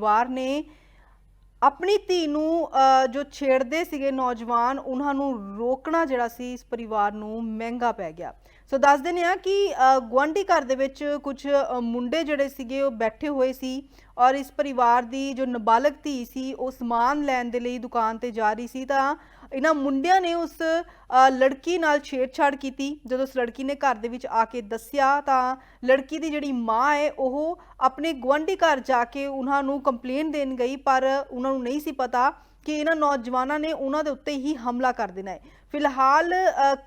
ਪਰਿਵਾਰ ਨੇ ਆਪਣੀ ਧੀ ਨੂੰ ਜੋ ਛੇੜਦੇ ਸੀਗੇ ਨੌਜਵਾਨ ਉਹਨਾਂ ਨੂੰ ਰੋਕਣਾ ਜਿਹੜਾ ਸੀ ਇਸ ਪਰਿਵਾਰ ਨੂੰ ਮਹਿੰਗਾ ਪੈ ਗਿਆ। ਸੋ ਦੱਸ ਦਿੰਦੇ ਆ ਕਿ ਅ, ਗੁਆਂਢੀ ਘਰ ਦੇ ਵਿੱਚ ਕੁਝ ਮੁੰਡੇ ਜਿਹੜੇ ਸੀਗੇ ਉਹ ਬੈਠੇ ਹੋਏ ਸੀ ਔਰ ਇਸ ਪਰਿਵਾਰ ਦੀ ਜੋ ਨਾਬਾਲਗ ਧੀ ਸੀ ਉਹ ਸਮਾਨ ਲੈਣ ਦੇ ਲਈ ਦੁਕਾਨ ਤੇ ਜਾ ਰਹੀ ਸੀ ਤਾਂ ਇਹਨਾਂ ਮੁੰਡਿਆਂ ਨੇ ਉਸ ਲੜਕੀ ਨਾਲ ਛੇੜਛਾੜ ਕੀਤੀ। ਜਦੋਂ ਉਸ ਲੜਕੀ ਨੇ ਘਰ ਦੇ ਵਿੱਚ ਆ ਕੇ ਦੱਸਿਆ ਤਾਂ ਲੜਕੀ ਦੀ ਜਿਹੜੀ ਮਾਂ ਹੈ, ਉਹ ਆਪਣੇ ਗੁਆਂਢੀ ਘਰ ਜਾ ਕੇ ਉਹਨਾਂ ਨੂੰ ਕੰਪਲੇਨ ਦੇਣ ਗਈ, ਪਰ ਉਹਨਾਂ ਨੂੰ ਨਹੀਂ ਸੀ ਪਤਾ ਕਿ ਇਹਨਾਂ ਨੌਜਵਾਨਾਂ ਨੇ ਉਹਨਾਂ ਦੇ ਉੱਤੇ ਹੀ ਹਮਲਾ ਕਰ ਦੇਣਾ ਹੈ। ਫਿਲਹਾਲ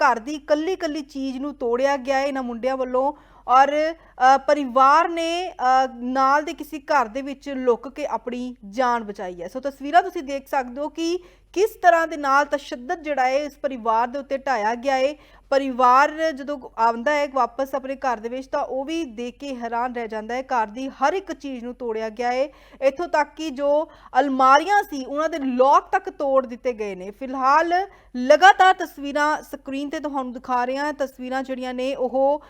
ਘਰ ਦੀ ਕੱਲੀ ਕੱਲੀ ਚੀਜ਼ ਨੂੰ ਤੋੜਿਆ ਗਿਆ ਹੈ। ਇਹਨਾਂ ਮੁੰਡਿਆਂ ਵੱਲੋਂ ਔਰ ਪਰਿਵਾਰ ਨੇ ਨਾਲ ਦੇ ਕਿਸੇ ਘਰ ਦੇ ਵਿੱਚ ਲੁੱਕ ਕੇ ਆਪਣੀ ਜਾਨ ਬਚਾਈ ਹੈ। ਸੋ ਤਸਵੀਰਾਂ ਤੁਸੀਂ ਦੇਖ ਸਕਦੇ ਹੋ ਕਿ ਕਿਸ ਤਰ੍ਹਾਂ ਦੇ ਨਾਲ ਤਸ਼ੱਦਦ ਜਿਹੜਾ ਹੈ ਇਸ ਪਰਿਵਾਰ ਦੇ ਉੱਤੇ ਢਾਇਆ ਗਿਆ ਹੈ। ਪਰਿਵਾਰ ਜਦੋਂ ਆਉਂਦਾ ਹੈ, ਵਾਪਸ ਆਪਣੇ ਘਰ ਦੇ ਵਿੱਚ, ਤਾਂ ਉਹ ਵੀ ਦੇਖ ਕੇ ਹੈਰਾਨ ਰਹਿ ਜਾਂਦਾ ਹੈ, ਘਰ ਦੀ ਹਰ ਇੱਕ ਚੀਜ਼ ਨੂੰ ਤੋੜਿਆ ਗਿਆ ਹੈ ਇੱਥੋਂ ਤੱਕ ਕਿ ਜੋ ਅਲਮਾਰੀਆਂ ਸੀ, ਉਹਨਾਂ ਦੇ ਲੋਕ ਤੱਕ ਤੋੜ ਦਿੱਤੇ ਗਏ ਨੇ। ਫਿਲਹਾਲ ਲਗਾਤਾਰ ਤਸਵੀਰਾਂ ਸਕਰੀਨ ਤੇ ਤੁਹਾਨੂੰ ਦਿਖਾ ਰਹੇ ਹਾਂ। ਤਸਵੀਰਾਂ ਜਿਹੜੀਆਂ ਨੇ, ਉਹ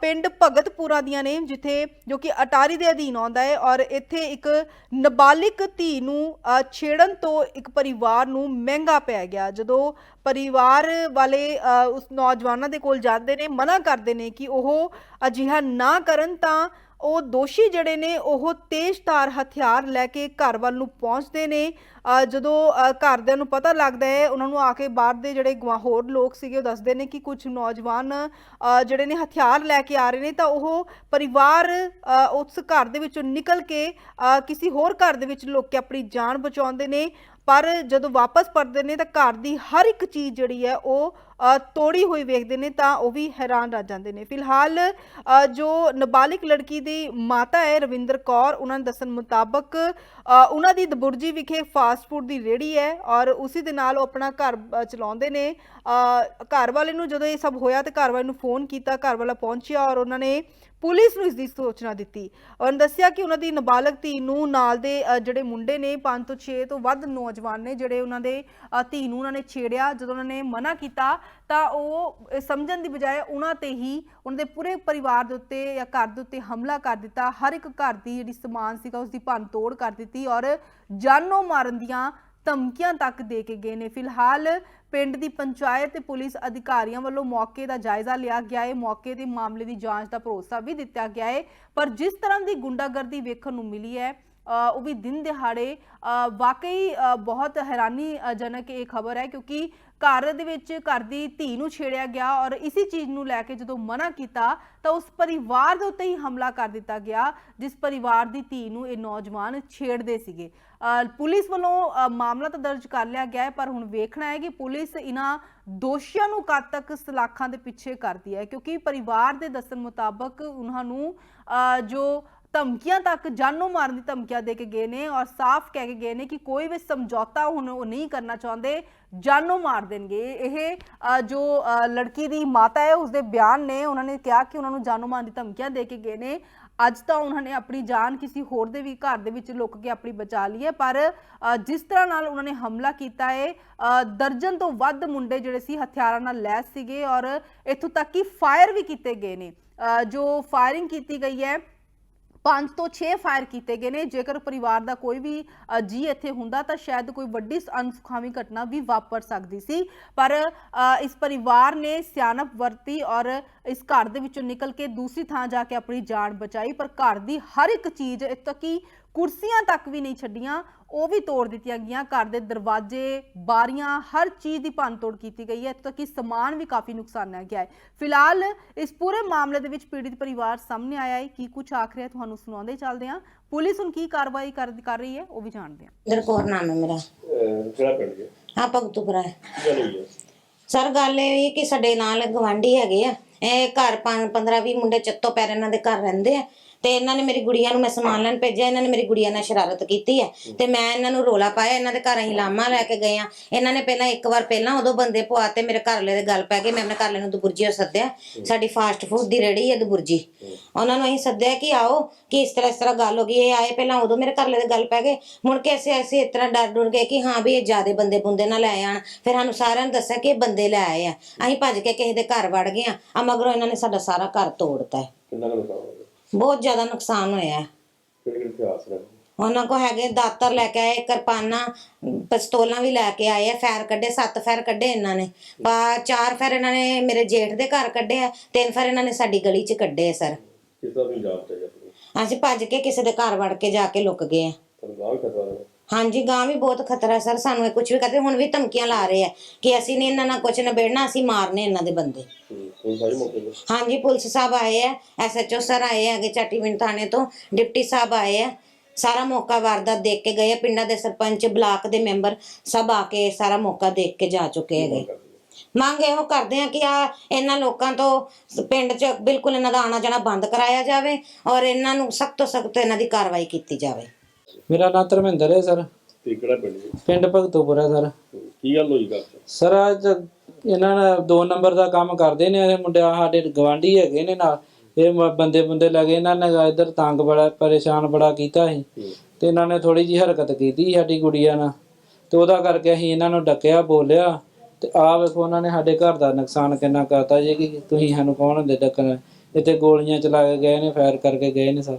ਪਿੰਡ ਭਗਤਪੁਰਾ ਦੀਆਂ ਨੇ, ਜਿੱਥੇ ਜੋ ਕਿ ਅਟਾਰੀ ਦੇ ਅਧੀਨ ਆਉਂਦਾ ਹੈ ਔਰ ਇੱਥੇ ਇੱਕ ਨਾਬਾਲਿਗ ਧੀ ਨੂੰ ਛੇੜਨ ਤੋਂ ਇੱਕ ਪਰਿਵਾਰ ਨੂੰ ਮਹਿੰਗਾ ਪੈ ਗਿਆ। ਜਦੋਂ ਪਰਿਵਾਰ ਵਾਲੇ ਅ, ਉਸ ਨੌਜਵਾਨਾਂ ਦੇ ਕੋਲ ਜਾਂਦੇ ਨੇ ਮਨਾ ਕਰਦੇ ਨੇ ਕਿ ਉਹ ਅਜਿਹਾ ਨਾ ਕਰਨ ਤਾਂ ਉਹ ਦੋਸ਼ੀ ਜਿਹੜੇ ਨੇ ਉਹ ਤੇਜ਼ਧਾਰ ਹਥਿਆਰ ਲੈ ਕੇ ਘਰ ਵੱਲ ਨੂੰ ਪਹੁੰਚਦੇ ਨੇ। ਜਦੋਂ ਘਰਦਿਆਂ ਨੂੰ ਪਤਾ ਲੱਗਦਾ ਹੈ, ਉਹਨਾਂ ਨੂੰ ਆ ਕੇ ਬਾਹਰ ਦੇ ਜਿਹੜੇ ਗਵਾ- ਹੋਰ ਲੋਕ ਸੀਗੇ, ਉਹ ਦੱਸਦੇ ਨੇ ਕਿ ਕੁਝ ਨੌਜਵਾਨ ਜਿਹੜੇ ਨੇ ਹਥਿਆਰ ਲੈ ਕੇ ਆ ਰਹੇ ਨੇ, ਤਾਂ ਉਹ ਪਰਿਵਾਰ ਉਸ ਘਰ ਦੇ ਵਿੱਚੋਂ ਨਿਕਲ ਕੇ ਕਿਸੇ ਹੋਰ ਘਰ ਦੇ ਵਿੱਚ ਲੁੱਕ ਕੇ ਆਪਣੀ ਜਾਨ ਬਚਾਉਂਦੇ ਨੇ। ਪਰ ਜਦੋਂ ਵਾਪਸ ਪਰਦੇ ਨੇ, ਤਾਂ ਘਰ ਦੀ ਹਰ ਇੱਕ ਚੀਜ਼ ਜਿਹੜੀ ਹੈ, ਉਹ ਤੋੜੀ ਹੋਈ ਵੇਖਦੇ ਨੇ, ਤਾਂ ਉਹ ਵੀ ਹੈਰਾਨ ਰਹਿ ਜਾਂਦੇ ਨੇ। ਫਿਲਹਾਲ ਜੋ ਨਾਬਾਲਿਗ ਲੜਕੀ ਦੀ ਮਾਤਾ ਹੈ, ਰਵਿੰਦਰ ਕੌਰ, ਉਹਨਾਂ ਦੇ ਦੱਸਣ ਮੁਤਾਬਕ ਉਹਨਾਂ ਦੀ ਦਬੁਰਜੀ ਵਿਖੇ ਫਾਸ ਫਾਸਟ ਫੂਡ ਦੀ ਰੇੜੀ ਹੈ ਔਰ ਉਸੇ ਦੇ ਨਾਲ ਉਹ ਆਪਣਾ ਘਰ ਚਲਾਉਂਦੇ ਨੇ। ਘਰ ਵਾਲੇ ਨੂੰ ਜਦੋਂ ਇਹ ਸਭ ਹੋਇਆ ਤੇ ਘਰ ਵਾਲੇ ਨੂੰ ਫੋਨ ਕੀਤਾ, ਘਰ ਵਾਲਾ ਪਹੁੰਚਿਆ ਔਰ ਉਹਨਾਂ ਨੇ ਪੁਲਿਸ ਨੂੰ ਇਸ ਦੀ ਸੂਚਨਾ ਦਿੱਤੀ। ਔਰ ਦੱਸਿਆ ਕਿ ਉਹਨਾਂ ਦੀ ਨਾਬਾਲਗ ਧੀ ਨੂੰ ਨਾਲ ਦੇ ਜਿਹੜੇ ਮੁੰਡੇ ਨੇ 5 ਤੋਂ 6 ਤੋਂ ਵੱਧ ਨੌਜਵਾਨ ਨੇ, ਜਿਹੜੇ ਉਹਨਾਂ ਦੇ ਧੀ ਨੂੰ ਉਹਨਾਂ ਨੇ ਛੇੜਿਆ। ਜਦੋਂ ਉਹਨਾਂ ਨੇ ਮਨਾ ਕੀਤਾ ਤਾਂ ਉਹ ਸਮਝਣ ਦੀ ਬਜਾਏ ਉਹਨਾਂ ਤੇ ਹੀ ਉਹਨਾਂ ਦੇ ਪੂਰੇ ਪਰਿਵਾਰ ਦੇ ਉੱਤੇ ਜਾਂ ਘਰ ਦੇ ਉੱਤੇ ਹਮਲਾ ਕਰ ਦਿੱਤਾ। ਹਰ ਇੱਕ ਘਰ ਦੀ ਜਿਹੜੀ ਸਮਾਨ ਸੀਗਾ ਉਸ ਦੀ ਭੰਨ ਤੋੜ ਕਰ ਦਿੱਤੀ ਔਰ ਜਾਨੋਂ ਮਾਰਨ ਦੀਆਂ ਧਮਕੀਆਂ ਤੱਕ ਦੇ ਕੇ ਗਏ ਨੇ। ਫਿਲਹਾਲ ਪਿੰਡ ਦੀ ਪੰਚਾਇਤ ਤੇ ਪੁਲਿਸ ਅਧਿਕਾਰੀਆਂ ਵੱਲੋਂ ਮੌਕੇ ਦਾ ਜਾਇਜ਼ਾ ਲਿਆ ਗਿਆ ਹੈ ਮੌਕੇ ਦੇ ਮਾਮਲੇ ਦੀ ਜਾਂਚ ਦਾ ਭਰੋਸਾ ਵੀ ਦਿੱਤਾ ਗਿਆ ਹੈ ਪਰ ਜਿਸ ਤਰ੍ਹਾਂ ਦੀ ਗੁੰਡਾਗਰਦੀ ਵੇਖਣ ਨੂੰ ਮਿਲੀ ਹੈ ਉਹ ਵੀ ਦਿਨ ਦਿਹਾੜੇ ਵਾਕਈ ਬਹੁਤ ਹੈਰਾਨੀਜਨਕ ਇਹ ਖਬਰ ਹੈ ਕਿਉਂਕਿ ਘਰ ਦੇ ਵਿੱਚ ਘਰ ਦੀ ਧੀ ਨੂੰ ਛੇੜਿਆ ਗਿਆ ਔਰ ਇਸੇ ਚੀਜ਼ ਨੂੰ ਲੈ ਕੇ ਜਦੋਂ ਮਨਾ ਕੀਤਾ ਤਾਂ ਉਸ ਪਰਿਵਾਰ ਦੇ ਉੱਤੇ ਹੀ ਹਮਲਾ ਕਰ ਦਿੱਤਾ ਗਿਆ, ਜਿਸ ਪਰਿਵਾਰ ਦੀ ਧੀ ਨੂੰ ਇਹ ਨੌਜਵਾਨ ਛੇੜਦੇ ਸੀਗੇ। ਪੁਲਿਸ ਵੱਲੋਂ ਮਾਮਲਾ ਤਾਂ ਦਰਜ ਕਰ ਲਿਆ ਗਿਆ ਹੈ, ਪਰ ਹੁਣ ਵੇਖਣਾ ਹੈ ਕਿ ਪੁਲਿਸ ਇਹਨਾਂ ਦੋਸ਼ੀਆਂ ਨੂੰ ਕਦ ਤੱਕ ਸਲਾਖਾਂ ਦੇ ਪਿੱਛੇ ਕਰਦੀ ਹੈ, ਕਿਉਂਕਿ ਪਰਿਵਾਰ ਦੇ ਦੱਸਣ ਮੁਤਾਬਕ ਉਹਨਾਂ ਨੂੰ ਜੋ ਧਮਕੀਆਂ ਤੱਕ ਜਾਨੋਂ ਮਾਰਨ ਦੀ ਧਮਕੀਆਂ ਦੇ ਕੇ ਗਏ ਨੇ ਔਰ ਸਾਫ਼ ਕਹਿ ਕੇ ਗਏ ਨੇ ਕਿ ਕੋਈ ਵੀ ਸਮਝੌਤਾ ਹੁਣ ਉਹ ਨਹੀਂ ਕਰਨਾ ਚਾਹੁੰਦੇ, ਜਾਨੋਂ ਮਾਰ ਦੇਣਗੇ। ਇਹ ਜੋ ਲੜਕੀ ਦੀ ਮਾਤਾ ਹੈ, ਉਸਦੇ ਬਿਆਨ ਨੇ, ਉਹਨਾਂ ਨੇ ਕਿਹਾ ਕਿ ਉਹਨਾਂ ਨੂੰ ਜਾਨੋਂ ਮਾਰਨ ਦੀ ਧਮਕੀਆਂ ਦੇ ਕੇ ਗਏ ਨੇ। ਅੱਜ ਤਾਂ ਉਹਨਾਂ ਨੇ ਆਪਣੀ ਜਾਨ ਕਿਸੇ ਹੋਰ ਦੇ ਵੀ ਘਰ ਦੇ ਵਿੱਚ ਲੁੱਕ ਕੇ ਆਪਣੀ ਬਚਾ ਲਈ ਹੈ, ਪਰ ਜਿਸ ਤਰ੍ਹਾਂ ਨਾਲ ਉਹਨਾਂ ਨੇ ਹਮਲਾ ਕੀਤਾ ਹੈ ਦਰਜਨ ਤੋਂ ਵੱਧ ਮੁੰਡੇ ਜਿਹੜੇ ਸੀ ਹਥਿਆਰਾਂ ਨਾਲ ਲੈਸ ਸੀਗੇ ਔਰ ਇੱਥੋਂ ਤੱਕ ਕਿ ਫਾਇਰ ਵੀ ਕੀਤੇ ਗਏ ਨੇ। ਜੋ ਫਾਇਰਿੰਗ ਕੀਤੀ ਗਈ ਹੈ ਪੰਜ ਤੋਂ 6 ਫਾਇਰ ਕੀਤੇ ਗਏ ਨੇ। ਜੇਕਰ ਪਰਿਵਾਰ ਦਾ ਕੋਈ ਵੀ ਅ, ਜੀ ਇੱਥੇ ਹੁੰਦਾ ਤਾਂ ਸ਼ਾਇਦ ਕੋਈ ਵੱਡੀ ਅਨਸੁਖਾਵੀ ਘਟਨਾ ਵੀ ਵਾਪਰ ਸਕਦੀ ਸੀ। ਪਰ ਅ, ਇਸ ਪਰਿਵਾਰ ਨੇ ਸਿਆਣਪ ਵਰਤੀ ਔਰ ਇਸ ਘਰ ਦੇ ਵਿੱਚੋਂ ਨਿਕਲ ਕੇ ਦੂਸਰੀ ਥਾਂ ਜਾ ਕੇ ਆਪਣੀ ਜਾਨ ਬਚਾਈ। ਪਰ ਘਰ ਦੀ ਹਰ ਇੱਕ ਚੀਜ਼ ਇੱਥੇ ਤੱਕ ਕਿ ਕੁਰਸੀਆਂ ਤੱਕ ਵੀ ਨਹੀਂ ਛੱਡੀਆਂ ਉਹ ਵੀ ਤੋੜ ਦਿੱਤੀਆਂ ਗਈਆਂ। ਘਰ ਦੇ ਦਰਵਾਜ਼ੇ ਬਾਰੀਆਂ ਹਰ ਚੀਜ਼ ਦੀ ਭੰਨਤੋੜ ਕੀਤੀ ਗਈ ਹੈ। ਇੱਥੇ ਤੱਕ ਕਿ ਸਮਾਨ ਵੀ ਕਾਫੀ ਨੁਕਸਾਨਿਆ ਗਿਆ ਹੈ। ਫਿਲਹਾਲ ਇਸ ਪੂਰੇ ਮਾਮਲੇ ਦੇ ਵਿੱਚ ਪੀੜਿਤ ਪਰਿਵਾਰ ਸਾਹਮਣੇ ਆਇਆ ਹੈ। ਕੀ ਕੁਝ ਆਖ ਰਿਹਾ ਤੁਹਾਨੂੰ ਸੁਣਾਉਂਦੇ ਚੱਲਦੇ ਹਾਂ। ਪੁਲਿਸ ਹੁਣ ਕੀ ਕਾਰਵਾਈ ਕਰ ਕਰ ਰਹੀ ਹੈ ਉਹ ਵੀ ਜਾਣਦੇ ਹਾਂ। ਦਰਕੌਰ ਨਾਮ ਹੈ ਮੇਰਾ। ਕਿਹੜਾ ਪਿੰਡ ਜੀ? ਹਾਂ ਭਗਤੂਪੁਰਾ। ਹੈ ਹੈ ਸਰ ਗੱਲ ਇਹ ਹੋਈ ਕਿ ਸਾਡੇ ਨਾਲ ਗਵਾਂਢੀ ਹੈਗੇ ਆ। ਇਹ ਘਰ 15 20 ਮੁੰਡੇ ਚੱਤੋ ਪੈਰ ਇਹਨਾਂ ਦੇ ਘਰ ਰਹਿੰਦੇ ਆ। ਤੇ ਇਹਨਾਂ ਨੇ ਮੇਰੀ ਗੁੜੀਆ ਨੂੰ ਮੈਂ ਸਮਾਨ ਲੈਣ ਭੇਜਿਆ ਇਹਨਾਂ ਨੇ ਮੇਰੀ ਗੁੜੀਆ ਨਾਲ ਸ਼ਰਾਰਤ ਕੀਤੀ ਹੈ ਤੇ ਮੈਂ ਇਹਨਾਂ ਨੂੰ ਰੋਲਾ ਪਾਇਆ ਇਹਨਾਂ ਦੇ ਘਰ ਅਸੀਂ ਲਾਮਾ ਲੈ ਕੇ ਗਏ ਆ। ਇਹਨਾਂ ਨੇ ਪਹਿਲਾਂ ਇੱਕ ਵਾਰ ਪਹਿਲਾਂ ਉਦੋਂ ਬੰਦੇ ਪਵਾਤੇ ਮੇਰੇ ਘਰ ਵਾਲੇ ਦੇ ਗੱਲ ਪੈ ਗਈ ਮੈਂ ਆਪਣੇ ਘਰ ਵਾਲੇ ਨੂੰ ਦੁਬੁਰਜੀ ਸੱਦਿਆ। ਸਾਡੀ ਫਾਸਟ ਫੂਡ ਦੀ ਰੇੜੀ ਹੈ ਦੁਬੁਰਜੀ। ਉਹਨਾਂ ਨੂੰ ਅਸੀਂ ਸੱਦਿਆ ਕਿ ਆਓ ਕਿ ਇਸ ਤਰ੍ਹਾਂ ਇਸ ਤਰ੍ਹਾਂ ਗੱਲ ਹੋ ਗਈ ਇਹ ਆਏ ਪਹਿਲਾਂ ਉਦੋਂ ਮੇਰੇ ਘਰ ਵਾਲੇ ਦੇ ਗੱਲ ਪੈ ਗਏ। ਮੁੜ ਕੇ ਅਸੀਂ ਅਸੀਂ ਇਸ ਤਰ੍ਹਾਂ ਡਰ ਡੁਰ ਗਏ ਕਿ ਹਾਂ ਵੀ ਇਹ ਜਿਆਦੇ ਬੰਦੇ ਬੁੰਦੇ ਨਾਲ ਲੈ ਆਣ। ਫਿਰ ਸਾਨੂੰ ਸਾਰਿਆਂ ਨੂੰ ਦੱਸਿਆ ਕਿ ਇਹ ਬੰਦੇ ਲੈ ਆਏ ਆ। ਅਸੀਂ ਭੱਜ ਕੇ ਕਿਸੇ ਦੇ ਘਰ ਵੜ ਗਏ ਆ। ਆ ਮਗਰੋਂ ਇਹਨਾਂ ਨੇ ਸਾਡਾ ਸਾਰਾ ਘਰ ਤੋੜਤਾ ਹੈ। ਕਿੰਨਾ ਕੁ ਨੁਕਸਾਨ ਹੋ ਗਿਆ? ਬਹੁਤ ਜ਼ਿਆਦਾ ਨੁਕਸਾਨ ਹੋਇਆ। ਕਿਹੜੇ ਇਤਿਹਾਸ ਉਹਨਾਂ ਕੋ ਹੈਗੇ ਦਾਤਰ ਲੈ ਕੇ ਆਏ ਕਿਰਪਾਨਾਂ ਪਿਸਤੌਲਾਂ ਵੀ ਲੈ ਕੇ ਆਏ ਆ ਫੈਰ ਕੱਢੇ ਸੱਤ ਫੈਰ ਕੱਢੇ ਇਹਨਾਂ ਨੇ। ਪਾ ਚਾਰ ਫੈਰ ਇਹਨਾਂ ਨੇ ਮੇਰੇ ਜੇਠ ਦੇ ਘਰ ਕੱਢੇ ਆ ਤਿੰਨ ਫੈਰ ਇਹਨਾਂ ਨੇ ਸਾਡੀ ਗਲੀ 'ਚ ਕੱਢੇ ਆ ਸਰ। ਕਿਸ ਦਾ ਜਾਪ ਚਾਹੀਦਾ ਤੁਹਾਨੂੰ ਅਸੀਂ ਭੱਜ ਕੇ ਕਿਸੇ ਦੇ ਘਰ ਵੜ ਕੇ ਜਾ ਕੇ ਲੁਕ ਗਏ ਆ। ਤੁਹਾਨੂੰ ਗਾਹ ਵੀ ਖਤਰਾ ਹੈ ਹਾਂਜੀ ਗਾਂ ਵੀ ਬਹੁਤ ਖਤਰਾ ਸਰ ਸਾਨੂੰ ਇਹ ਕੁਝ ਵੀ ਕਰਦੇ ਹੁਣ ਵੀ ਧਮਕੀਆਂ ਲਾ ਰਹੇ ਆ ਕਿ ਅਸੀਂ ਨਹੀਂ ਇਹਨਾਂ ਨਾਲ ਕੁਝ ਨਿਬੇੜਨਾ ਅਸੀਂ ਮਾਰਨੇ ਇਹਨਾਂ ਦੇ ਬੰਦੇ। ਮੌਕੇ ਤੇ ਹਾਂਜੀ ਪੁਲਿਸ ਸਾਹਿਬ ਆਏ ਆ ਐਸਐਚਓ ਸਰ ਆਏ ਹੈਗੇ ਚਾਟੀਵਿੰਡ ਥਾਣੇ ਤੋਂ ਡਿਪਟੀ ਸਾਹਿਬ ਆਏ ਆ ਸਾਰਾ ਮੌਕਾ ਵਾਰਦਾਤ ਦੇਖ ਕੇ ਗਏ ਆ ਪਿੰਡਾਂ ਦੇ ਸਰਪੰਚ ਬਲਾਕ ਦੇ ਮੈਂਬਰ ਸਭ ਆ ਕੇ ਸਾਰਾ ਮੌਕਾ ਦੇਖ ਕੇ ਜਾ ਚੁੱਕੇ ਹੈਗੇ। ਮੰਗ ਇਹੋ ਕਰਦੇ ਆ ਕਿ ਆ ਇਹਨਾਂ ਲੋਕਾਂ ਤੋਂ ਪਿੰਡ 'ਚ ਬਿਲਕੁਲ ਇਹਨਾਂ ਦਾ ਆਣਾ ਜਾਣਾ ਬੰਦ ਕਰਾਇਆ ਜਾਵੇ ਔਰ ਇਹਨਾਂ ਨੂੰ ਸਖਤ ਤੋਂ ਸਖਤ ਇਹਨਾਂ ਦੀ ਕਾਰਵਾਈ ਕੀਤੀ ਜਾਵੇ। ਮੇਰਾ ਨਾਮ ਧਰਮਿੰਦਰ ਹੈ ਸਰ। ਤੇ ਕਿਹੜਾ ਪਿੰਡ ਜੀ? ਪਿੰਡ ਭਗਤੂਪੁਰਾ ਸਰ। ਕੀ ਗੱਲ ਹੋਈ ਚ ਸਰ ਅੱਜ ਇਹਨਾਂ ਨੇ ਦੋ ਨੰਬਰ ਦਾ ਕੰਮ ਕਰਦੇ ਨੇ ਇਹ ਮੁੰਡੇ ਆਹ ਸਾਡੇ ਗਵਾਂਢੀ ਹੈਗੇ ਨੇ ਨਾਲ। ਇਹ ਮ- ਬੰਦੇ ਬੰਦੇ ਲੱਗੇ ਇਹਨਾਂ ਨੇ ਇਧਰ ਤੰਗ ਬੜਾ ਪਰੇਸ਼ਾਨ ਬੜਾ ਕੀਤਾ ਸੀ। ਤੇ ਇਹਨਾਂ ਨੇ ਥੋੜੀ ਜੀ ਹਰਕਤ ਕੀਤੀ ਸਾਡੀ ਗੁੜੀਆ ਨਾਲ। ਤੇ ਉਹਦਾ ਕਰਕੇ ਅਸੀਂ ਇਹਨਾਂ ਨੂੰ ਡੱਕਿਆ ਬੋਲਿਆ। ਤੇ ਆ ਵੇਖੋ ਉਹਨਾਂ ਨੇ ਸਾਡੇ ਘਰ ਦਾ ਨੁਕਸਾਨ ਕਿੰਨਾ ਕਰਤਾ ਜੀ ਕਿ ਤੁਸੀਂ ਸਾਨੂੰ ਕੌਣ ਹੁੰਦੇ ਡੱਕਣ? ਇੱਥੇ ਗੋਲੀਆਂ ਚਲਾ ਕੇ ਗਏ ਨੇ ਫਾਇਰ ਕਰਕੇ ਗਏ ਨੇ ਸਰ।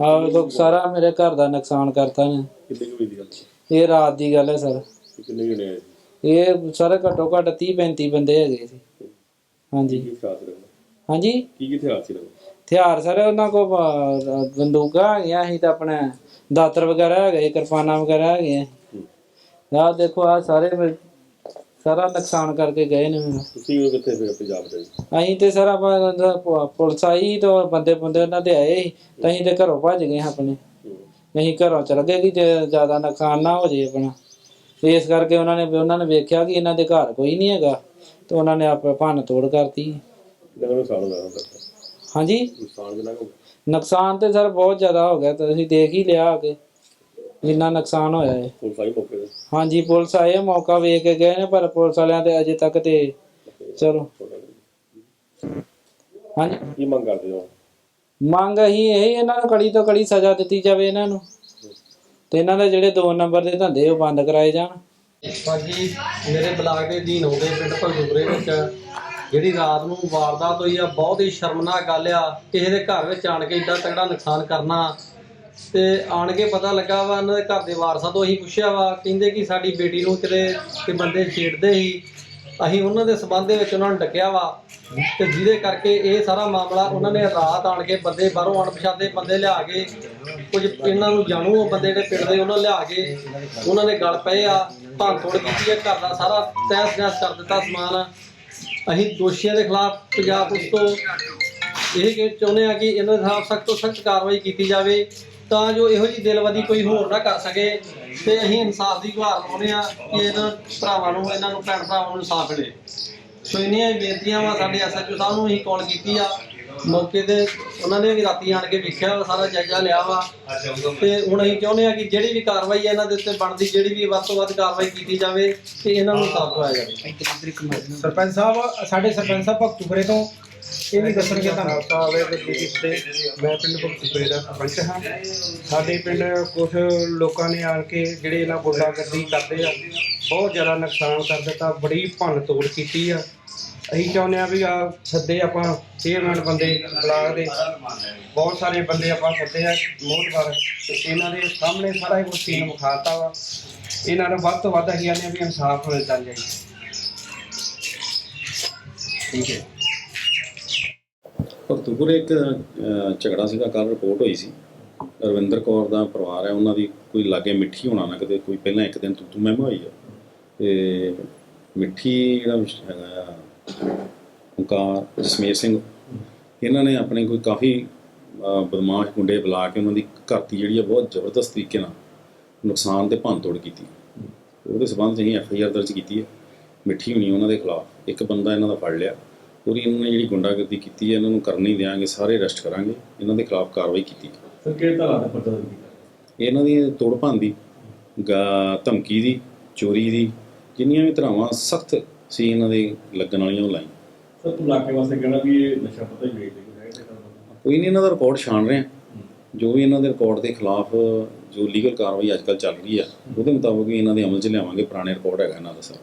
ਆ ਵੇਖੋ ਸਾਰਾ ਮੇਰੇ ਘਰ ਦਾ ਨੁਕਸਾਨ ਕਰਤਾ ਨੇ। ਕਿੰਨੇ ਕੁ ਵਜੇ ਦੀ ਗੱਲ ਹੈ? ਇਹ ਰਾਤ ਦੀ ਗੱਲ ਹੈ ਸਰ। ਤੇ ਕਿੰਨੇ ਜਣੇ ਆਏ ਸੀ? ਇਹ ਸਾਰੇ ਘੱਟੋ ਘੱਟ 30 35 ਬੰਦੇ ਹੈਗੇ ਸੀ। ਹਾਂਜੀ। ਕੀ ਹਾਂਜੀ? ਕੀ ਕੀ ਹਥਿਆਰ ਸੀ ਲੱਗਦਾ ਹਥਿਆਰ ਸਰ ਉਹਨਾਂ ਕੋਲ ਬ- ਬੰਦੂਕਾਂ ਹੈਗੀਆਂ ਸੀ ਤਾਂ ਆਪਣੇ ਦਾਤਰ ਵਗੈਰਾ ਹੈਗੇ ਕਿਰਪਾਨਾਂ ਵਗੈਰਾ ਹੈਗੀਆਂ। ਆਹ ਦੇਖੋ ਆ ਸਾਰੇ ਸਾਰਾ ਨੁਕਸਾਨ ਕਰਕੇ ਗਏ ਨੇ ਮੇਰਾ ਤੁਸੀਂ ਉਹ ਕਿੱਥੇ ਫਿਰ ਪੰਜਾਬ ਦੇ? ਅਸੀਂ ਤੇ ਸਰ ਪੁਲਿਸ ਆਈ ਤਾਂ ਬੰਦੇ ਬੰਦੇ ਉਹਨਾਂ ਦੇ ਆਏ ਤਾਂ ਅਸੀਂ ਤੇ ਘਰੋਂ ਭੱਜ ਗਏ ਆਪਣੇ। ਅਸੀਂ ਘਰੋਂ ਚਲ ਗਏ ਕਿ ਜ਼ਿਆਦਾ ਨੁਕਸਾਨ ਨਾ ਹੋ ਜੇ ਆਪਣਾ। ਇਸ ਕਰਕੇ ਉਹਨਾਂ ਨੇ ਉਹਨਾਂ ਨੇ ਵੇਖਿਆ ਕਿ ਇਹਨਾਂ ਦੇ ਘਰ ਕੋਈ ਨਹੀਂ ਹੈਗਾ। ਤੇ ਉਹਨਾਂ ਨੇ ਆਪ ਭੰਨ ਤੋੜ ਕਰਤੀ। ਹਾਂਜੀ? ਨੁਕਸਾਨ ਤੇ ਸਰ ਬਹੁਤ ਜ਼ਿਆਦਾ ਹੋ ਗਿਆ। ਤੁਸੀਂ ਦੇਖ ਹੀ ਲਿਆ ਆ ਕੇ। ਜਿੰਨਾ ਨੁਕਸਾਨ ਹੋਇਆ ਹੈ। ਹੁਣ ਸਾਰੀ ਮੌਕੇ ਤੇ? ਹਾਂਜੀ ਪੁਲਿਸ ਆਏ ਮੌਕਾ ਵੇਖ ਕੇ ਗਏ ਨੇ ਪਰ ਪੁਲਿਸ ਵਾਲਿਆਂ ਤੇ ਅਜੇ ਤੱਕ ਤੇ ਚਲੋ। ਹਾਂਜੀ। ਕੀ ਮੰਗ ਕਰਦੇ ਹੋ? ਮੰਗ ਅਸੀਂ ਇਹ ਇਹਨਾਂ ਨੂੰ ਕੜੀ ਤੋਂ ਕੜੀ ਸਜ਼ਾ ਦਿੱਤੀ ਜਾਵੇ ਇਹਨਾਂ ਨੂੰ। ਤੇ ਇਹਨਾਂ ਦੇ ਜਿਹੜੇ ਦੋ ਨੰਬਰ ਦੇ ਧੰਦੇ ਉਹ ਬੰਦ ਕਰਾਏ ਜਾਣ। ਹਾਂਜੀ ਮੇਰੇ ਬਲਾਕ ਦੇ ਅਧੀਨ ਆਉਂਦੇ ਪਿੰਡ ਭਗਦੂਪੁਰੇ ਵਿੱਚ ਜਿਹੜੀ ਰਾਤ ਨੂੰ ਵਾਰਦਾਤ ਹੋਈ ਆ ਬਹੁਤ ਹੀ ਸ਼ਰਮਨਾਕ ਗੱਲ ਆ। ਕਿਸੇ ਦੇ ਘਰ ਵਿੱਚ ਆਣ ਕੇ ਏਡਾ ਤਗੜਾ ਨੁਕਸਾਨ ਕਰਨਾ ਤੇ ਆਣ ਕੇ ਪਤਾ ਲੱਗਾ ਵਾ ਇਹਨਾਂ ਦੇ ਘਰ ਦੇ ਵਾਰਸਾਂ ਤੋਂ ਅਸੀਂ ਪੁੱਛਿਆ ਵਾ, ਕਹਿੰਦੇ ਕਿ ਸਾਡੀ ਬੇਟੀ ਨੂੰ ਕਿਤੇ ਕਿ ਬੰਦੇ ਛੇੜਦੇ ਸੀ। ਅਸੀਂ ਉਹਨਾਂ ਦੇ ਸਬੰਧ ਦੇ ਵਿੱਚ ਉਹਨਾਂ ਨੂੰ ਡੱਕਿਆ ਵਾ ਤੇ ਜਿਹਦੇ ਕਰਕੇ ਇਹ ਸਾਰਾ ਮਾਮਲਾ ਉਹਨਾਂ ਨੇ ਰਾਤ ਆਣ ਕੇ ਬੰਦੇ ਬਾਹਰੋਂ ਅਣਪਛਾਤੇ ਬੰਦੇ ਲਿਆ ਕੇ, ਕੁਝ ਇਹਨਾਂ ਨੂੰ ਜਾਣੂ ਉਹ ਬੰਦੇ ਜਿਹੜੇ ਪਿੰਡ ਦੇ ਉਹਨਾਂ ਲਿਆ ਕੇ ਉਹਨਾਂ ਨੇ ਗਲ ਪਏ ਆ, ਭੰਨ ਕੀਤੀ ਹੈ ਘਰ ਦਾ ਸਾਰਾ ਤਹਿਸ ਨਹਿਸ ਕਰ ਦਿੱਤਾ ਸਮਾਨ। ਅਸੀਂ ਦੋਸ਼ੀਆਂ ਦੇ ਖਿਲਾਫ ਪੰਜਾਬ ਪੁਲਿਸ ਤੋਂ ਇਹ ਕਿ ਚਾਹੁੰਦੇ ਆ ਕਿ ਇਹਨਾਂ ਦੇ ਖਿਲਾਫ ਸਖਤ ਤੋਂ ਸਖਤ ਕਾਰਵਾਈ ਕੀਤੀ ਜਾਵੇ। ਤਾਂ ਜੋ ਇਹੋ ਜੀ ਦਿਲਵਾਦੀ ਕੋਈ ਹੋਰ ਨਾ ਕਰ ਸਕੇ ਤੇ ਅਸੀਂ ਇਨਸਾਫ ਦੀ ਗੁਹਾਰ ਲਾਉਂਦੇ ਆ ਕਿ ਇਹਨਾਂ ਭਰਾਵਾਂ ਨੂੰ, ਇਹਨਾਂ ਨੂੰ ਭੈਣ ਭਰਾਵਾਂ ਨੂੰ ਇਨਸਾਫ ਮਿਲੇ। ਸੋ ਇੰਨੀਆਂ ਹੀ ਬੇਨਤੀਆਂ ਵਾ ਸਾਡੇ ਐਸਐਚਓ ਸਾਹਿਬ ਨੂੰ, ਅਸੀਂ ਕਾਲ ਕੀਤੀ ਆ। ਮੌਕੇ ਤੇ ਉਹਨਾਂ ਨੇ ਵੀ ਰਾਤੀ ਆਣ ਕੇ ਵੇਖਿਆ ਵਾ, ਸਾਰਾ ਜਾਇਜ਼ਾ ਲਿਆ ਵਾ। ਤੇ ਹੁਣ ਅਸੀਂ ਚਾਹੁੰਦੇ ਆ ਕਿ ਜਿਹੜੀ ਵੀ ਕਾਰਵਾਈ ਹੈ ਇਹਨਾਂ ਦੇ ਉੱਤੇ ਬਣਦੀ ਜਿਹੜੀ ਵੀ ਵੱਧ ਤੋਂ ਵੱਧ ਕਾਰਵਾਈ ਕੀਤੀ ਜਾਵੇ ਤੇ ਇਹਨਾਂ ਨੂੰ ਸਾਫ਼ ਕਰਾਇਆ ਜਾਵੇ। ਸਰਪੰਚ ਸਾਹਿਬ ਸਾਡੇ ਸਰਪੰਚ ਸਾਹਿਬ ਭਗਤੂਪੁਰੇ ਤੋਂ ਇਹ ਵੀ ਦੱਸਣਗੇ ਤੁਹਾਨੂੰ। ਤੇ ਮੈਂ ਪਿੰਡ ਭਗਤੂਪੁਰੇ ਦਾ ਸਰਪੰਚ ਹਾਂ। ਸਾਡੇ ਪਿੰਡ ਕੁਝ ਲੋਕਾਂ ਨੇ ਆਣ ਕੇ ਜਿਹੜੇ ਇਹਨਾਂ ਗੁੰਡਾਗਰਦੀ ਕਰਦੇ ਆ ਬਹੁਤ ਜ਼ਿਆਦਾ ਨੁਕਸਾਨ ਕਰ ਦਿੱਤਾ ਬੜੀ ਭੰਨ ਤੋੜ ਕੀਤੀ ਆ। ਅਸੀਂ ਚਾਹੁੰਦੇ ਆ ਵੀ ਆ ਸੱਦੇ ਆਪਾਂ ਚੇਅਰਮੈਨ ਬੰਦੇ, ਬਲਾਕ ਦੇ, ਬਹੁਤ ਸਾਰੇ ਬੰਦੇ ਆਪਾਂ ਸੱਦੇ ਆ ਮੋਹਤਵਾਰ ਤੇ ਇਹਨਾਂ ਦੇ ਸਾਹਮਣੇ ਸਾਰਾ ਹੀ ਸੀਨ ਵਿਖਾਤਾ ਵਾ। ਇਹਨਾਂ ਨੂੰ ਵੱਧ ਤੋਂ ਵੱਧ ਅਸੀਂ ਆਨੇ ਵੀ ਇਨਸਾਫ ਮਿਲਦਾ ਜਾਏ ਠੀਕ ਹੈ। ਭਗਤੂਪੁਰ ਇੱਕ ਝਗੜਾ ਸੀਗਾ ਕੱਲ ਰਿਪੋਰਟ ਹੋਈ ਸੀ। ਰਵਿੰਦਰ ਕੌਰ ਦਾ ਪਰਿਵਾਰ ਹੈ, ਉਹਨਾਂ ਦੀ ਕੋਈ ਲਾਗੇ ਮਿੱਠੀ ਹੋਣਾ ਨਾ ਕਿਤੇ, ਕੋਈ ਪਹਿਲਾਂ ਇੱਕ ਦਿਨ ਤੂੰ ਤੂੰ ਮੈਂ ਹੋਈ ਆ। ਤੇ ਮਿੱਠੀ ਜਿਹੜਾ ਹੈਗਾ ਆ ਓਂਕਾਰ ਜਸਮੀਰ ਸਿੰਘ। ਇਹਨਾਂ ਨੇ ਆਪਣੇ ਕੋਈ ਕਾਫੀ ਬਦਮਾਸ਼ ਗੁੰਡੇ ਬੁਲਾ ਕੇ ਉਹਨਾਂ ਦੀ ਘਰਤੀ ਜਿਹੜੀ ਆ ਬਹੁਤ ਜ਼ਬਰਦਸਤ ਤਰੀਕੇ ਨਾਲ ਨੁਕਸਾਨ ਤੇ ਭੰਨਤੋੜ ਕੀਤੀ। ਉਹਦੇ ਸਬੰਧ ਅਸੀਂ ਐਫ ਆਈ ਆਰ ਦਰਜ ਕੀਤੀ ਹੈ ਮਿੱਠੀ ਹੋਣੀ ਉਹਨਾਂ ਦੇ ਖਿਲਾਫ। ਇੱਕ ਬੰਦਾ ਇਹਨਾਂ ਦਾ ਫੜ ਲਿਆ। ਪੂਰੀ ਇਹਨਾਂ ਨੇ ਜਿਹੜੀ ਗੁੰਡਾਗਰਦੀ ਕੀਤੀ ਹੈ ਇਹਨਾਂ ਨੂੰ ਕਰਨ ਨਹੀਂ ਦਿਆਂਗੇ ਸਾਰੇ ਅਰੈਸਟ ਕਰਾਂਗੇ। ਇਹਨਾਂ ਦੇ ਖਿਲਾਫ ਕਾਰਵਾਈ ਕੀਤੀ। ਸਰ ਕਿਹੜੇ ਤਰ੍ਹਾਂ ਦਾ ਪਤਾ ਇਹਨਾਂ ਦੀ ਤੋੜ ਭੰਨ ਦੀ ਗਾ- ਧਮਕੀ ਦੀ ਚੋਰੀ ਦੀ ਜਿੰਨੀਆਂ ਵੀ ਧਰਾਵਾਂ ਸਖਤ ਸੀ ਇਹਨਾਂ ਦੇ ਲੱਗਣ ਵਾਲੀਆਂ ਉਹ ਲਾਈਆਂ। ਸਰ ਤੂੰ ਇਲਾਕੇ ਵਾਸਤੇ ਕਹਿਣਾ ਵੀ ਇਹ ਨਸ਼ਾ ਪਤਾ ਹੀ ਵੇਚਦੇ ਕੋਈ ਹੈ ਤੇ ਕੋਈ ਨਹੀਂ ਇਹਨਾਂ ਦਾ ਰਿਕਾਰਡ ਛਾਣ ਰਹੇ ਹਾਂ। ਜੋ ਵੀ ਇਹਨਾਂ ਦੇ ਰਿਕਾਰਡ ਦੇ ਖਿਲਾਫ ਜੋ ਲੀਗਲ ਕਾਰਵਾਈ ਅੱਜਕੱਲ ਚੱਲ ਰਹੀ ਆ ਉਹਦੇ ਮੁਤਾਬਕ ਇਹਨਾਂ ਦੇ ਅਮਲ 'ਚ ਲਿਆਵਾਂਗੇ ਪੁਰਾਣੇ ਰਿਕਾਰਡ ਹੈਗਾ ਇਹਨਾਂ ਦਾ ਸਾਰਾ।